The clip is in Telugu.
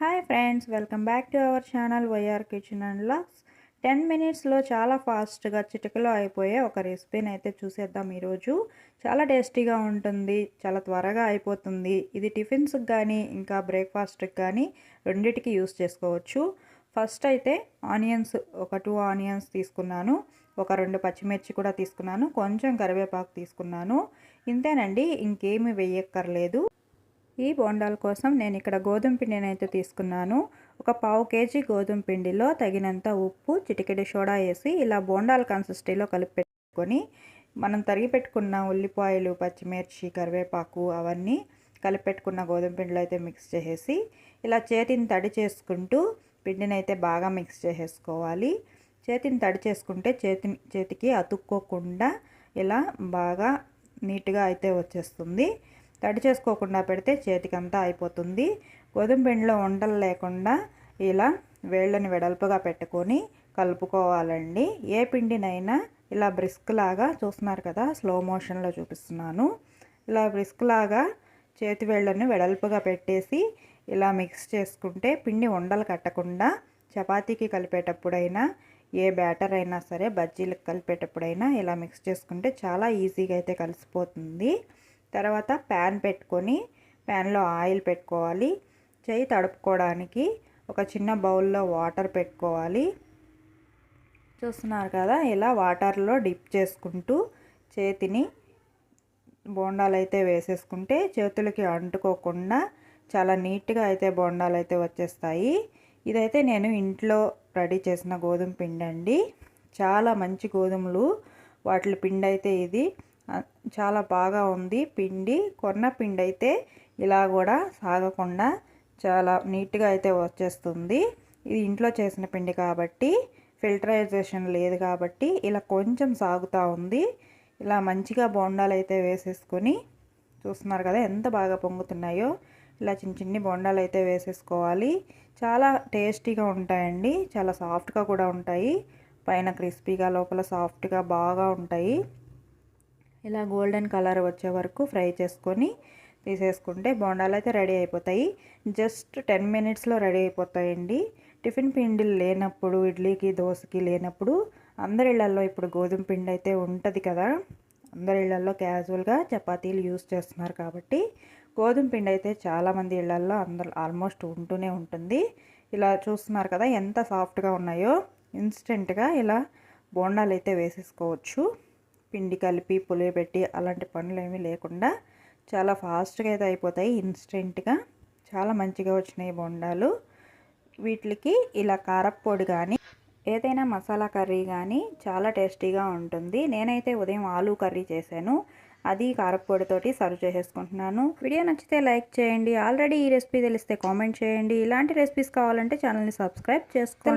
Hi friends welcome back to our channel YR kitchen and vlogs ten మినిట్స్లో చాలా ఫాస్ట్గా చిటికలో అయిపోయే ఒక రెసిపీని అయితే చూసేద్దాం ఈరోజు. చాలా టేస్టీగా ఉంటుంది చాలా త్వరగా అయిపోతుంది. ఇది టిఫిన్స్కి కానీ ఇంకా బ్రేక్ఫాస్ట్కి కానీ రెండిటికి యూస్ చేసుకోవచ్చు. ఫస్ట్ అయితే ఆనియన్స్ ఒక టూ ఆనియన్స్ తీసుకున్నాను. ఒక రెండు పచ్చిమిర్చి కూడా తీసుకున్నాను. కొంచెం కరివేపాకు తీసుకున్నాను. ఇంతేనండి ఇంకేమి వేయక్కర్లేదు ఈ బోండాల కోసం నేను ఇక్కడ గోధుమ పిండిని అయితే తీసుకున్నాను. ఒక పావు కేజీ గోధుమ పిండిలో తగినంత ఉప్పు చిటికెడి సోడా వేసి ఇలా బోండాల కన్సిస్టీలో కలిపి పెట్టుకొని మనం తరిగి పెట్టుకున్న ఉల్లిపాయలు పచ్చిమిర్చి కరివేపాకు అవన్నీ కలిపి పెట్టుకున్న గోధుమ పిండిలో అయితే మిక్స్ చేసేసి ఇలా చేతిని తడి చేసుకుంటూ పిండిని అయితే బాగా మిక్స్ చేసేసుకోవాలి. చేతిని తడి చేసుకుంటే చేతి చేతికి అతుక్కోకుండా ఇలా బాగా నీట్గా అయితే వచ్చేస్తుంది. తడి చేసుకోకుండా పెడితే చేతికంతా అయిపోతుంది. గోధుమ పిండిలో ఉండలు లేకుండా ఇలా వేళ్ళని వెడల్పుగా పెట్టుకొని కలుపుకోవాలండి. ఏ పిండినైనా ఇలా బ్రిస్క్ లాగా చూస్తున్నారు కదా స్లో మోషన్లో చూపిస్తున్నాను. ఇలా బ్రిస్క్ లాగా చేతి వేళ్ళని వెడల్పుగా పెట్టేసి ఇలా మిక్స్ చేసుకుంటే పిండి ఉండలు కట్టకుండా చపాతీకి కలిపేటప్పుడైనా ఏ బ్యాటర్ అయినా సరే బజ్జీలకు కలిపేటప్పుడైనా ఇలా మిక్స్ చేసుకుంటే చాలా ఈజీగా అయితే కలిసిపోతుంది. తర్వాత ప్యాన్ పెట్టుకొని ప్యాన్లో ఆయిల్ పెట్టుకోవాలి. చేయి తడుపుకోవడానికి ఒక చిన్న బౌల్లో వాటర్ పెట్టుకోవాలి. చూస్తున్నారు కదా ఇలా వాటర్లో డిప్ చేసుకుంటూ చేతిని బోండాలు అయితే వేసేసుకుంటే చేతులకి అంటుకోకుండా చాలా నీట్గా అయితే బోండాలు అయితే వచ్చేస్తాయి. ఇదైతే నేను ఇంట్లో రెడీ చేసిన గోధుమ పిండి అండి చాలా మంచి గోధుమలు. వాటి పిండి అయితే ఇది. చాలా బాగా ఉంది. పిండి కొన్న పిండి అయితే ఇలా కూడా సాగకుండా చాలా నీట్గా అయితే వచ్చేస్తుంది. ఇది ఇంట్లో చేసిన పిండి కాబట్టి ఫిల్టరైజేషన్ లేదు కాబట్టి ఇలా కొంచెం సాగుతూ ఉంది. ఇలా మంచిగా బోండాలు అయితే వేసేసుకొని చూస్తున్నారు కదా ఎంత బాగా పొంగుతున్నాయో. ఇలా చిన్న చిన్ని బొండాలు అయితే వేసేసుకోవాలి. చాలా టేస్టీగా ఉంటాయండి. చాలా సాఫ్ట్గా కూడా ఉంటాయి. పైన క్రిస్పీగా లోపల సాఫ్ట్గా బాగా ఉంటాయి. ఇలా గోల్డెన్ కలర్ వచ్చే వరకు ఫ్రై చేసుకొని తీసేసుకుంటే బోండాలు అయితే రెడీ అయిపోతాయి. జస్ట్ టెన్ మినిట్స్లో రెడీ అయిపోతాయండి. టిఫిన్ పిండిలు లేనప్పుడు ఇడ్లీకి దోశకి లేనప్పుడు అందరి ఇళ్ళలో ఇప్పుడు గోధుమ పిండి అయితే ఉంటుంది కదా. అందరి ఇళ్ళలో క్యాజువల్గా చపాతీలు యూస్ చేస్తున్నారు కాబట్టి గోధుమ పిండి అయితే చాలామంది ఇళ్ళల్లో అందరు ఆల్మోస్ట్ ఉంటూనే ఉంటుంది. ఇలా చూస్తున్నారు కదా ఎంత సాఫ్ట్గా ఉన్నాయో. ఇన్స్టెంట్గా ఇలా బోండాలు అయితే వేసేసుకోవచ్చు. పిండి కలిపి పులియబెట్టి అలాంటి పనులు ఏమీ లేకుండా చాలా ఫాస్ట్గా అయితే అయిపోతాయి ఇన్స్టెంట్గా. చాలా మంచిగా వచ్చినాయి బొండాలు. వీటికి ఇలా కారప్పొడి కానీ ఏదైనా మసాలా కర్రీ కానీ చాలా టేస్టీగా ఉంటుంది. నేనైతే ఉదయం ఆలూ కర్రీ చేశాను. అది కారప్పొడితోటి సర్వ్ చేసేసుకుంటున్నాను. వీడియో నచ్చితే లైక్ చేయండి. ఆల్రెడీ ఈ రెసిపీ తెలిస్తే కామెంట్ చేయండి. ఇలాంటి రెసిపీస్ కావాలంటే ఛానల్ని సబ్స్క్రైబ్ చేసుకోండి.